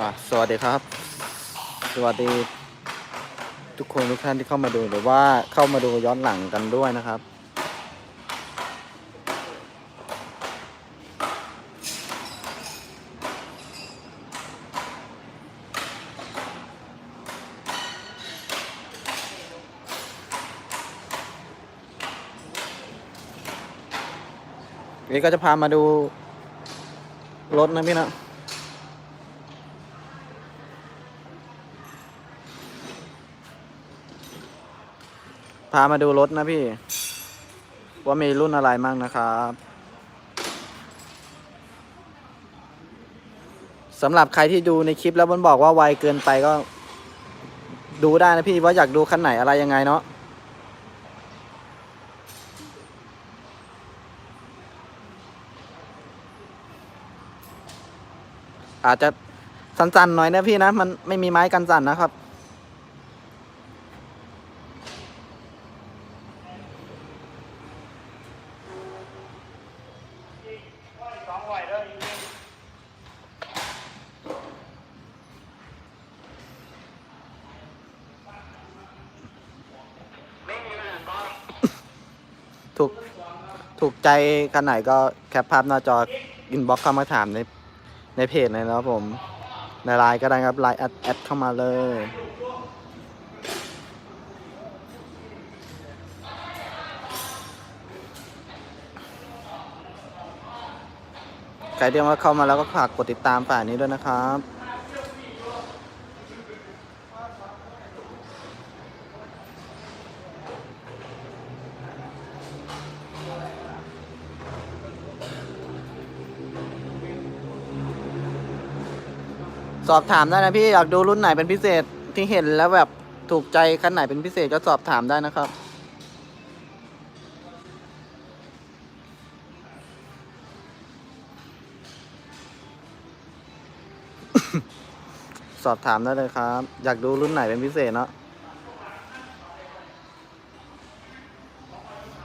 อะสวัสดีครับ สวัสดี ทุกคนทุกท่านที่เข้ามาดูหรือว่าเข้ามาดูย้อนหลังกันด้วยนะครับ นี่ก็จะพามาดูรถนะพี่นะ พามาดูรถนะพี่ ว่ามีรุ่นอะไรมั่งนะครับสำหรับใครที่ดูในคลิปแล้วมันบอกว่าไวเกินไปก็ ดูได้นะพี่ว่าอยากดูคันไหนอะไรยังไงเนาะอาจจะสั้นๆหน่อยนะพี่นะ มันไม่มีไม้กันสั่นนะครับ ถูกใจคันไหนก็แคปภาพหน้าจออินบ็อกเข้ามาถามในในเพจเลยนะครับผม ในไลน์ก็ได้ครับไลน์แอดแอดเข้ามาเลยใครที่ว่าเข้ามาแล้วก็ฝากกดติดตามฝ่ายนี้ด้วยนะครับ สอบถามได้นะพี่อยากดูรุ่นไหนเป็นพิเศษที่เห็นแล้วแบบถูกใจคันไหนเป็นพิเศษก็สอบถามได้นะครับ สอบถามได้เลยครับ อยากดูรุ่นไหนเป็นพิเศษเนาะ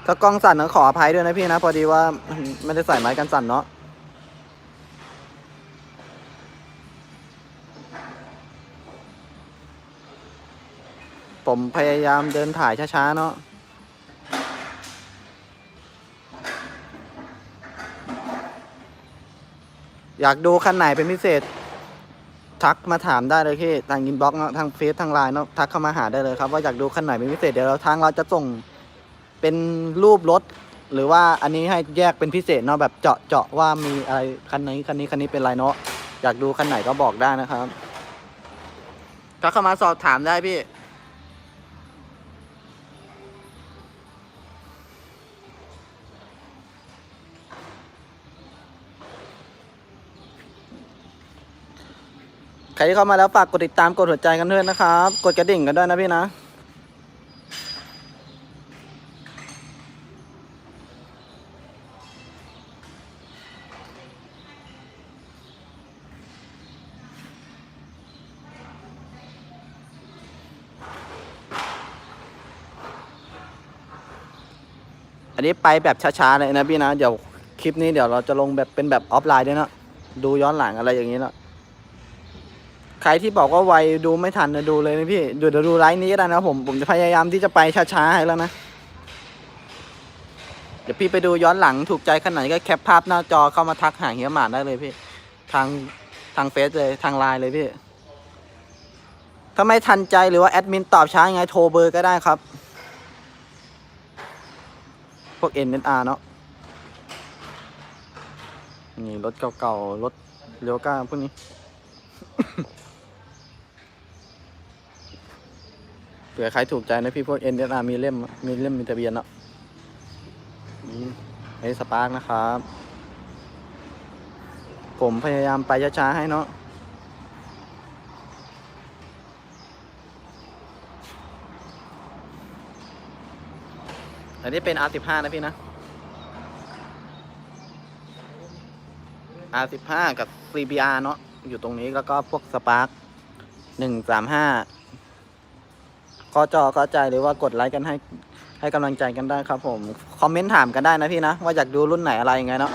ถ้ากล้องสั่นก็ขออภัยด้วยนะพี่นะ พอดีว่าไม่ได้ใส่ไม้กันสั่นเนาะ ผมพยายามเดินถ่ายช้าๆเนาะอยากดูคันไหนเป็นพิเศษ ทักมาถามได้เลยพี่ทางอินบ็อกซ์เนาะทางเฟซทางไลน์เนาะทักเข้ามาหาได้เลยครับ ว่าอยากดูคันไหนเป็นพิเศษเดี๋ยวเราทางเราจะส่งเป็นรูปรถ หรือว่าอันนี้ให้แยกเป็นพิเศษเนาะแบบเจาะเจาะว่ามีอะไรคันไหนคันนี้คันนี้เป็นไรเนาะอยากดูคันไหนก็บอกได้นะครับทักเข้ามาสอบถามได้พี่ ใครที่เข้ามาแล้วฝากกดติดตามกดหัวใจกันด้วยนะครับ กดกระดิ่งกันด้วยนะพี่นะ อันนี้ไปแบบช้าๆเลยนะพี่นะ เดี๋ยวคลิปนี้เดี๋ยวเราจะลงแบบเป็นแบบออฟไลน์ด้วยนะ ดูย้อนหลังอะไรอย่างนี้เนอะ ครที่บอกว่าไวดูไม่ทันนะดูเลยนะพี่เดี๋ยวเดี๋ยวดูไลฟ์นี้ก็ได้นะผมผมจะพยายามที่จะไปช้าๆให้แล้วนะเดี๋ยวพี่ไปดูย้อนหลังถูกใจขนาดไหนก็แคปภาพหน้าจอเข้ามาทักหาเฮียหมาดได้เลยพี่ ทางทางเฟซเลยทางไลน์เลยพี่ถ้าไม่ทันใจหรือว่าแอดมินตอบช้ายังไงโทรเบอร์ก็ได้ครับ พวก NNR เนาะนี่รถเก่าๆรถเรียวก้าพวกนี้ ผื่อใครถูกใจนะพี่พวก NSR มีเล่มมีเล่มมีทะเบียนเนาะนี่ไอ้สปาร์กนะครับ ผมพยายามไปช้าๆให้เนาะอันนี้เป็น R15 นะพี่นะ R15 กับ CBR เนาะอยู่ตรงนี้แล้วก็พวกสปาร์กหนึ่งสามห้า อจอเข้าใจหรือว่ากดไลค์กันให้ให้กำลังใจกันได้ครับผมคอมเมนต์ถามกันได้นะพี่นะ ว่าอยากดูรุ่นไหนอะไรยังไงเนาะ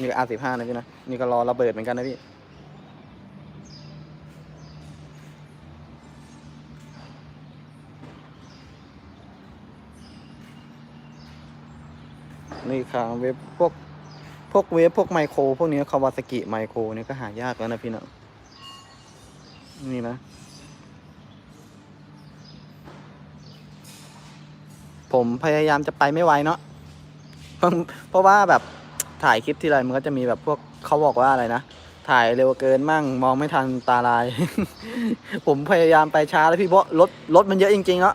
นี่ก็อาสิบห้านะพี่นะ นี่ก็รอระเบิดเหมือนกันนะพี่นี่ค้างเว็บพวก พวกเวฟพวกไมโคร พวกนี้คาวาสกิไมโครนี่ก็หายากแล้วนะพี่นะนี่นะ ผมพยายามจะไปไม่ไวเนาะเพราะว่าแบบถ่ายคลิปที่ไรมันก็จะมีแบบพวกเขาบอกว่าอะไรนะถ่ายเร็วเกินมั่งมองไม่ทันตาลาย ผมพยายามไปช้าแล้วพี่เพราะรถรถมันเยอะจริงๆเนาะ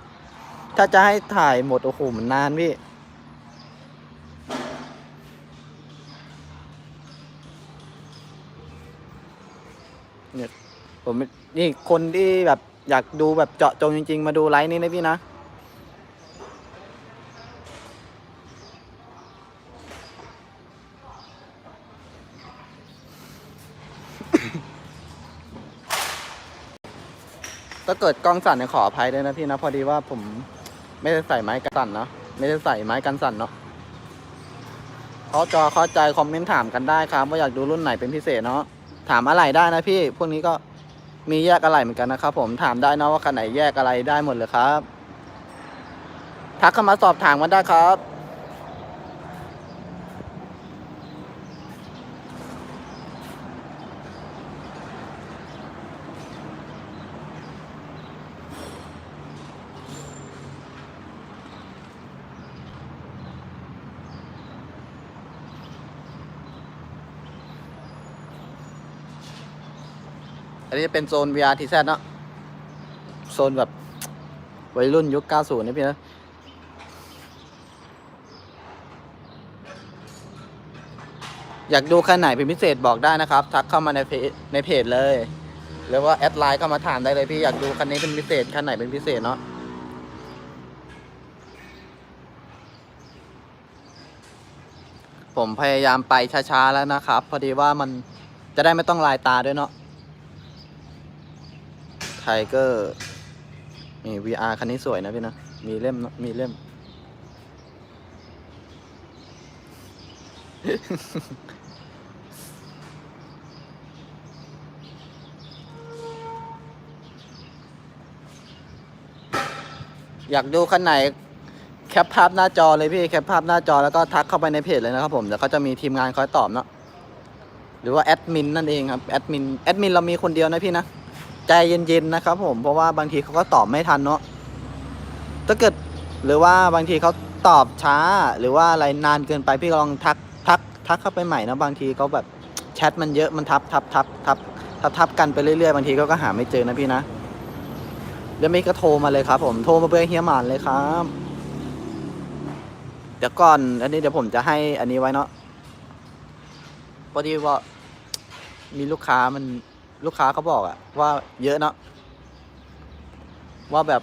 ถ้าจะให้ถ่ายหมดโอ้โหมันนานพี่ เนี่ย ผมนี่คนที่แบบอยากดูแบบเจาะจงจริง ๆ มาดูไลฟ์นี้นะพี่นะ ถ้าเกิดกล้องสั่นเนี่ยขออภัยด้วยนะพี่นะ พอดีว่าผมไม่ได้ใส่ไม้กันสั่นเนาะไม่ได้ใส่ไม้กันสั่นเนาะเขาจอเข้าใจคอมเมนต์ถามกันได้ครับ ว่าอยากดูรุ่นไหนเป็นพิเศษเนาะถามอะไรได้นะพี่ พวกนี้ก็ มีแยกอะไรเหมือนกันนะครับผมถามได้นะว่าคันไหนแยกอะไรได้หมดเลยครับ ทักเข้ามาสอบถามกันได้ครับ อันนี้จะเป็นโซน VR TZ เนาะโซนแบบวัยรุ่นยุค 90 นี่พี่นะอยากดูคันไหนเป็นพิเศษบอกได้นะครับ ทักเข้ามาในเพจในเพจเลย หรือว่าแอดไลน์เข้ามาถามได้เลยพี่อยากดูคันนี้เป็นพิเศษคันไหนเป็นพิเศษเนาะผมพยายามไปช้าๆแล้วนะครับ พอดีว่ามันจะได้ไม่ต้องลายตาด้วยเนาะ ไทเกอร์นี่ VR คันนี้สวยนะพี่นะ มีเล่มมีเล่ม อยากดูคันไหน แคปภาพหน้าจอเลยพี่ แคปภาพหน้าจอแล้วก็ทักเข้าไปในเพจเลยนะครับผมเดี๋ยวเขาจะมีทีมงานคอยตอบเนาะหรือว่าแอดมินนั่นเองครับ แอดมิน แอดมินเรามีคนเดียวนะพี่นะ ใจเย็นๆนะครับ ผมเพราะว่าบางทีเขาก็ตอบไม่ทันเนาะถ้าเกิดหรือว่าบางทีเขาตอบช้า หรือว่าอะไรนานเกินไปพี่ก็ลองทักทักทักเข้าไปใหม่นะบางทีเขาแบบแชทมันเยอะมันทับทับทับทับทับทับกันไปเรื่อยๆบางทีเขาก็หาไม่เจอนะพี่นะเดี๋ยวไม่ก็โทรมาเลยครับ ผมโทรมาเบอร์เฮียหมานเลยครับเดี๋ยวก่อน อันนี้เดี๋ยวผมจะให้อันนี้ไว้เนาะพอดีว่ามีลูกค้ามัน ลูกค้าเขาบอกอะว่าเยอะเนาะว่าแบบ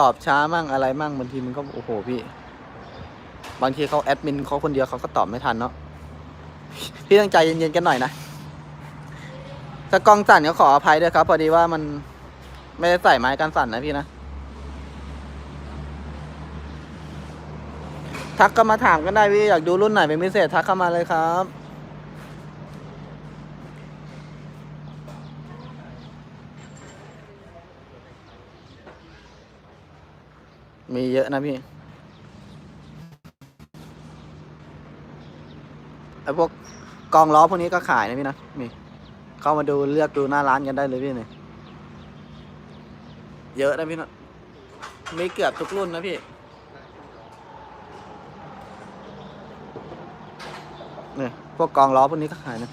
ตอบช้ามั่งอะไรมั่งบางทีมันก็โอ้โหพี่ บางทีเขาแอดมินเขาคนเดียวเขาก็ตอบไม่ทันเนาะพี่ตั้งใจเย็นๆกันหน่อยนะถ้ากล้องสั่นก็ขออภัยด้วยครับ พอดีว่ามันไม่ได้ใส่ไม้กันสั่นนะพี่นะทักก็มาถามกันได้พี่อยากดูรุ่นไหนเป็นพิเศษทักเข้ามาเลยครับ มีเยอะนะพี่ไอพวกกองล้อพวกนี้ก็ขายนะพี่นะนี่เข้ามาดูเลือกดูหน้าร้านกันได้เลยพี่นี่เยอะนะพี่นะมีเกือบทุกรุ่นนะพี่นี่พวกกองล้อพวกนี้ก็ขายนะ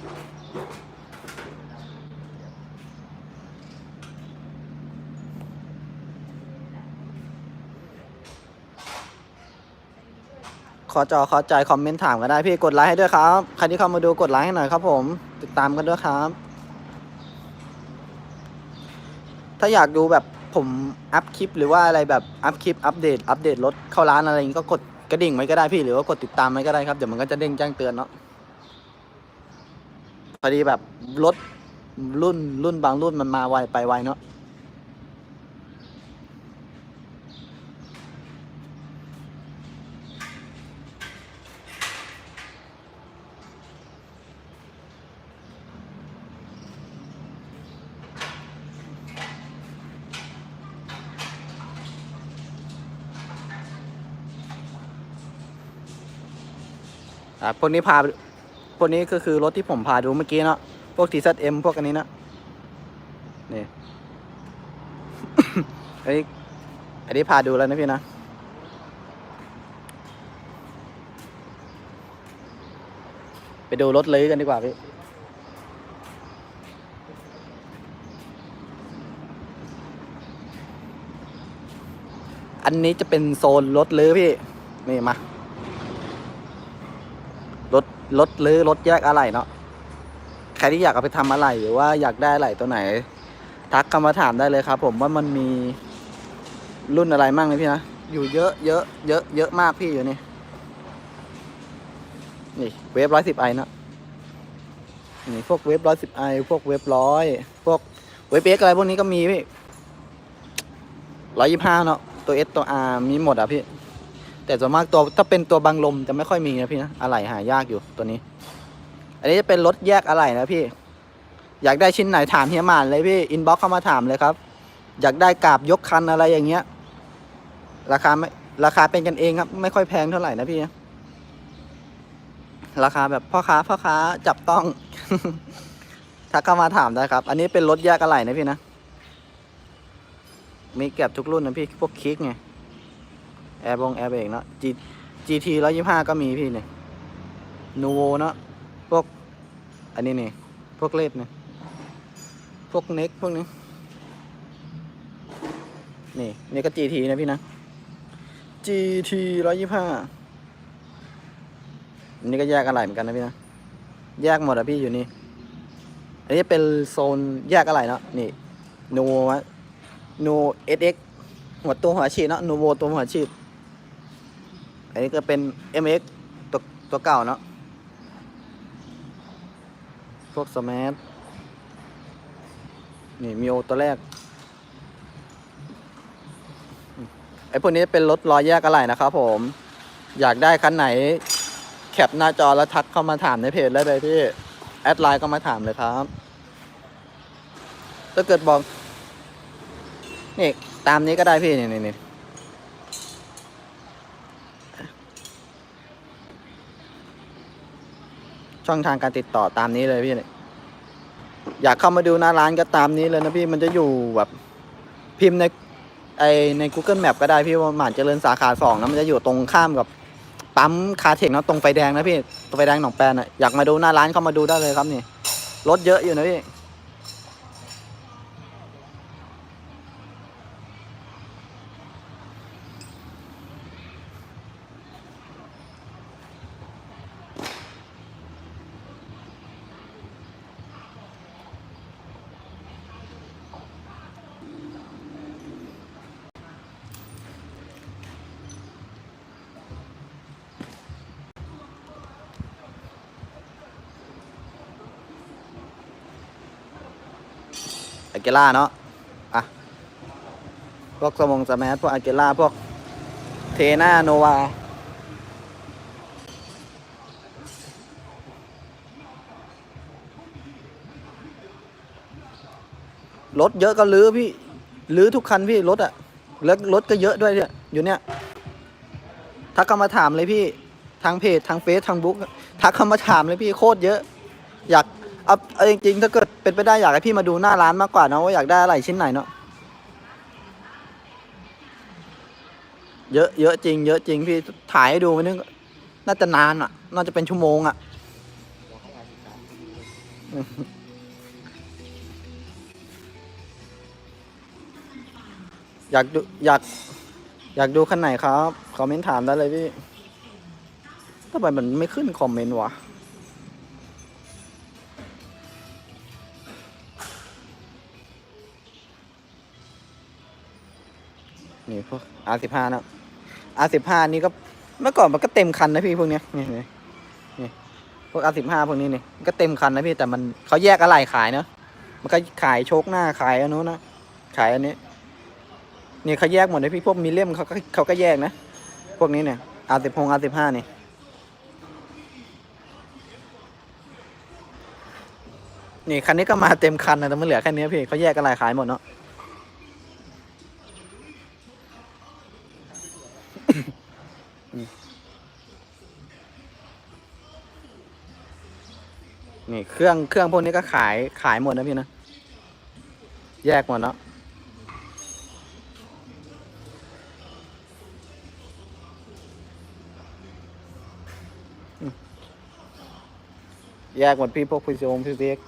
ขอจอขอใจคอมเมนต์ถามก็ได้พี่กดไลค์ให้ด้วยครับใครที่เข้ามาดูกดไลค์ให้หน่อยครับผม ติดตามกันด้วยครับ ถ้าอยากดูแบบผมอัพคลิปหรือว่าอะไรแบบอัพคลิปอัปเดตอัปเดตรถเข้าร้านอะไรอย่างงี้ก็กดกระดิ่งไว้ก็ได้พี่หรือว่ากดติดตามไว้ก็ได้ครับเดี๋ยวมันก็จะเด้งแจ้งเตือนเนาะพอดีแบบรถรุ่นรุ่นบางรุ่นมันมาไวไปไวเนาะ อ่าพวกนี้พาพวกนี้ก็คือรถที่ผมพาดูเมื่อกี้เนาะพวก TZM พวกอันนี้นะนี่อันนี้อันนี้พาดูแล้วนะพี่นะไปดูรถเลยกันดีกว่าพี่อันนี้จะเป็นโซนรถลื้อพี่ นี่มา รถลื้อรถแยกอะไหล่เนาะใครที่อยากเอาไปทำอะไรหรือว่าอยากได้อะไรตัวไหน ทักเข้ามาถามได้เลยครับ ผมว่ามันมีรุ่นอะไรมั่งเลยพี่นะอยู่เยอะเยอะเยอะเยอะมากพี่อยู่นี่นี่เวฟร้อยสิบไอเนาะนี่พวกเวฟร้อยสิบไอพวกเวฟร้อยพวกเวฟเอ็กอะไรพวกนี้ก็มีพี่ร้อยยี่ห้าเนาะตัวเอสตัวอาร์มีหมดอะพี่ แต่ส่วนมากตัวถ้าเป็นตัวบังลมจะไม่ค่อยมีนะพี่นะอะไหล่หายากอยู่ตัวนี้ อันนี้จะเป็นรถแยกอะไหล่นะพี่ อยากได้ชิ้นไหนถามเฮียหมานเลยพี่อินบ็อกเข้ามาถามเลยครับ อยากได้กาบยกคันอะไรอย่างเงี้ย ราคาไม่ราคาเป็นกันเองครับ ไม่ค่อยแพงเท่าไหร่นะพี่นะราคาแบบพ่อค้าพ่อค้าจับต้องทักเข้ามาถามได้ครับ อันนี้เป็นรถแยกอะไหล่นะพี่นะ มีเก็บทุกรุ่นนะพี่พวกคิกไง แอร์บงแอร์เบรกเนาะ G GT ร้อยยี่ห้าก็มีพี่เนี่ยนูโวเนาะพวก อันนี้นี่พวกเลดเนี่ยพวกเน็กพวกนี้นี่นี่ก็ GT นะพี่นะ GT ร้อยยี่ห้าอันนี้ก็แยกอะไรเหมือนกันนะพี่นะแยกหมดอะพี่อยู่นี่ อันนี้เป็นโซนแยกอะไรเนาะนี่โนวะโนเอสเอ็กหัวตัวหัวฉีดเนาะโนโวตัวหัวฉีด อันนี้ก็เป็น MX ตัวตัวเก่าเนาะ พวกสมาร์ทนี่มีโอตัวแรก ไอ้พวกนี้เป็นรถล้อแยกอะไรนะครับผม อยากได้คันไหน แคปหน้าจอแล้วทักเข้ามาถามในเพจได้เลยพี่ แอดไลน์ก็มาถามเลยครับ ถ้าเกิดบอก นี่ ตามนี้ก็ได้พี่ นี่นี่ ช่องทางการติดต่อตามนี้เลยพี่เนี่ยอยากเข้ามาดูหน้าร้านก็ตามนี้เลยนะพี่มันจะอยู่แบบพิมพ์ในไอใน Google Map ก็ได้พี่ว่าหมานเจริญสาขาสองนะมันจะอยู่ตรงข้ามกับปั๊มคาเทคนะตรงไฟแดงนะพี่ตรงไฟแดงหนองแปนอะอยากมาดูหน้าร้านเข้ามาดูได้เลยครับนี่รถเยอะอยู่นะพี่ อาเกล่าเนาะอะพวกสมงสมาร์ทพวกอาเกล่าพวกเทน่าโนวารถเยอะก็ลื้อพี่ลื้อทุกคันพี่รถอะแล้วรถก็เยอะด้วยเนี่ยอยู่เนี่ยทักเข้ามาถามเลยพี่ทางเพจทางเฟซทางบุ๊กทักเข้ามาถามเลยพี่โคตรเยอะ อยาก เอาเอาจริงๆ ถ้าเกิดเป็นไปได้อยากให้พี่มาดูหน้าร้านมากกว่าเนะว่าอยากได้อะไรชิ้นไหนเนาะเยอะเยอะจริง เยอะจริงพี่ถ่ายให้ดูมันนึงน่าจะนานอะ น่าจะเป็นชั่วโมงอะอยากดูอยาก อยากดูคันไหนครับ คอมเมนต์ถามได้เลยพี่ทำไมมันไม่ขึ้นคอมเมนต์วะ พวก R15 นะ R15 นี่ก็เมื่อก่อนมันก็เต็มคันนะพี่พวกเนี้ยนี่นี่พวก R15 พวกนี้นี่ก็เต็มคันนะพี่แต่มันเขาแยกอะไรขายเนอะมันก็ขายโชคหน้าขายอันนู้นนะขายอันนี้นี่เขาแยกหมดเลยพี่พวกมีเล่มเขาก็เขาก็แยกนะ พวกนี้เนี่ย R16 R15 นี่นี่คันนี้ก็มาเต็มคันนะแต่มันเหลือแค่นี้พี่เขาแยกอะไรขายหมดเนาะ นี่เครื่องเครื่องพวกนี้ก็ขายขายหมดนะพี่นะ แยกหมดเนาะแยกหมดพี่พวกพีซีโอมพีซีเอ็ก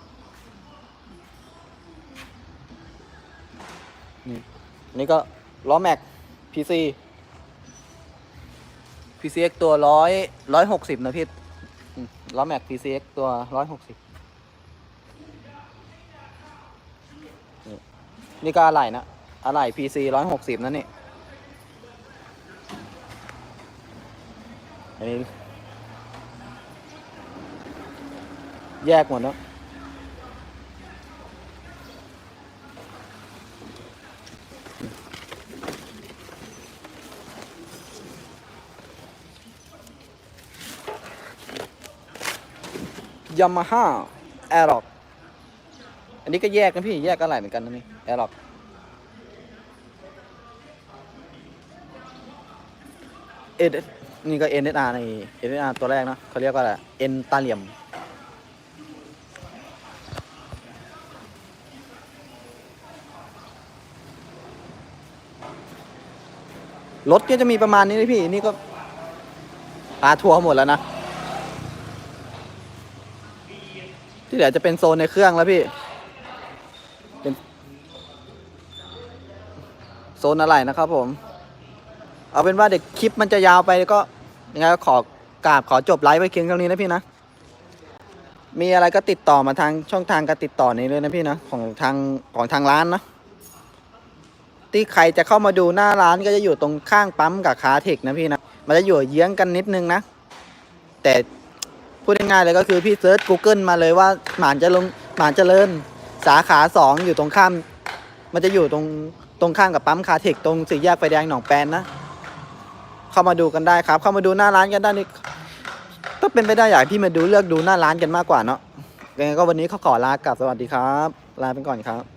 นี่นี่ก็ล้อแม็กพีซีพีซีเอ็กตัวร้อยร้อยหกสิบนะพี่ ล้อแม็กพีซีเอ็กตัวร้อยหกสิบนี่ก็อะไหล่นะอะไหล่ PC ร้อยหกสิบนั่นนี่อันนี้แยกหมดแล้ว ยามาฮ่าแอร์ล็อกอันนี้ก็แยกนะพี่แยกอะไรเหมือนกันนะนี่แอร์ล็อกเอ็นี่ก็เอ็นเออาร์ในเอ็นเออาร์ตัวแรกนะเขาเรียกว่าอะไรเอ็นตาเหลี่ยมรถก็จะมีประมาณนี้เลยพี่ นี่ก็พาทัวร์หมดแล้วนะ ที่เหลือจะเป็นโซนในเครื่องแล้วพี่ เป็นโซนอะไรนะครับผม เอาเป็นว่าเด็กคลิปมันจะยาวไปก็ยังไงก็ขอกราบขอจบไลฟ์ไปเพียงเท่านี้นะพี่นะ มีอะไรก็ติดต่อมาทางช่องทางการติดต่อนี้เลยนะพี่นะของทางของทางร้านนะที่ใครจะเข้ามาดูหน้าร้านก็จะอยู่ตรงข้างปั๊มกับคาเทคนะพี่นะ มันจะอยู่เยื้องกันนิดนึงนะ แต่ พูดง่ายๆเลยก็คือพี่เซิร์ช Google มาเลยว่าหมานจะลงหมานเจริญสาขาสองอยู่ตรงข้าม มันจะอยู่ตรงตรงข้ามกับปั๊มคาเทคตรงสี่แยกไฟแดงหนองแปนนะ เข้ามาดูกันได้ครับ เข้ามาดูหน้าร้านกันได้นี่ก็เป็นไปได้อยากพี่มาดูเลือกดูหน้าร้านกันมากกว่าเนาะยังไงก็วันนี้เขาขอลากลับสวัสดีครับ ลาไปก่อนครับ